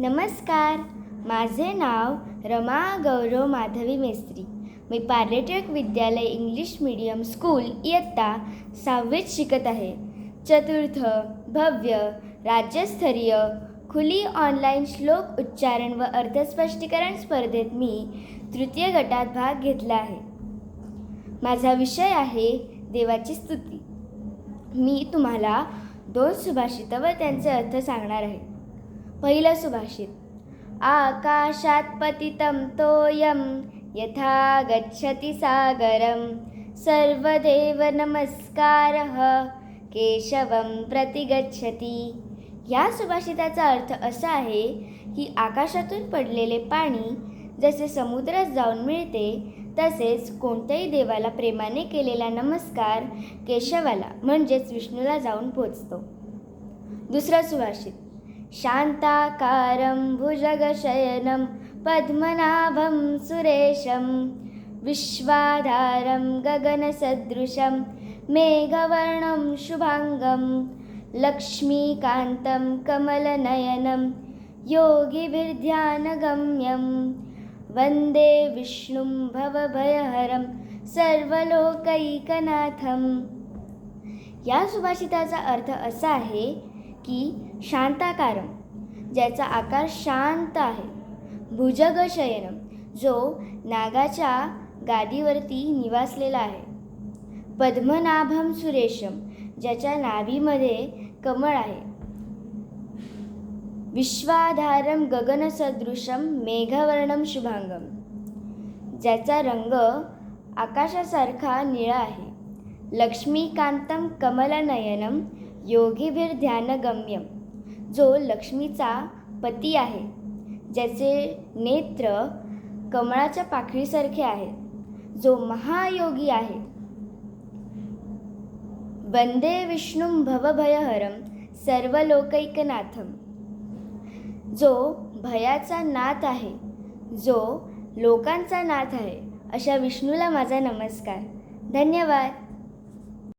नमस्कार. माझे नाव रमा गौरव माधवी मेस्त्री. मी पार्लेटेक विद्यालय इंग्लिश मीडियम स्कूल इयत्ता सहावीत शिकत आहे. चतुर्थ भव्य राज्यस्तरीय खुली ऑनलाईन श्लोक उच्चारण व अर्थस्पष्टीकरण स्पर्धेत मी तृतीय गटात भाग घेतला आहे. माझा विषय आहे देवाची स्तुती. मी तुम्हाला दोन सुभाषितं व त्यांचे अर्थ सांगणार आहे. पहिलं सुभाषित. आकाशात पतितं तोयं यथा गच्छति सागरं. सर्वदेव नमस्कारः केशवं प्रति गच्छति या सुभाषिताचा अर्थ असा आहे की आकाशातून पडलेले पाणी जसे समुद्रात जाऊन मिळते तसेच कोणत्याही देवाला प्रेमाने केलेला नमस्कार केशवाला म्हणजेच विष्णूला जाऊन पोचतो. दुसरा सुभाषित. शान्ताकारं भुजगशयनं पद्मनाभं सुरेशं विश्वाधारं गगनसदृशं मेघवर्णं शुभाङ्गं लक्ष्मीकान्तं कमलनयनं योगिभिर्ध्यानगम्यं वन्दे विष्णुं भवभयहरं सर्वलोकैकनाथं। या सुभाषिताचा अर्थ असा आहे की शांताकारम ज्याचा आकार शांत आहे. भुजगशयनम जो नागाच्या गादीवरती निवासलेला आहे. पद्मनाभम सुरेशम ज्याच्या नाभीमध्ये कमळ आहे. विश्वाधारम गगनसदृशम मेघवर्णम शुभांगम ज्याचा रंग आकाशासारखा निळा आहे. लक्ष्मीकांतम कमलनयनम योगीभिर्ध्यानगम्यम जो लक्ष्मीचा पती आहे ज्याचे नेत्र कमळाच्या पाखळीसारखे आहेत जो महायोगी आहे. वंदे विष्णू भवभयहरम सर्वलोकैकनाथम जो भयाचा नाथ आहे जो लोकांचा नाथ आहे अशा विष्णूला माझा नमस्कार. धन्यवाद.